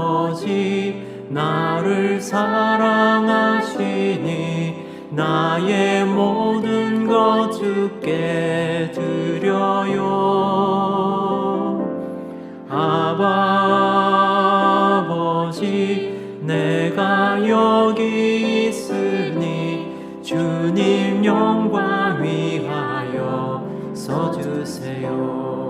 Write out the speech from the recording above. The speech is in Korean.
아버지 나를 사랑하시니 나의 모든 것 주께 드려요. 아버지 내가 여기 있으니 주님 영광 위하여 써주세요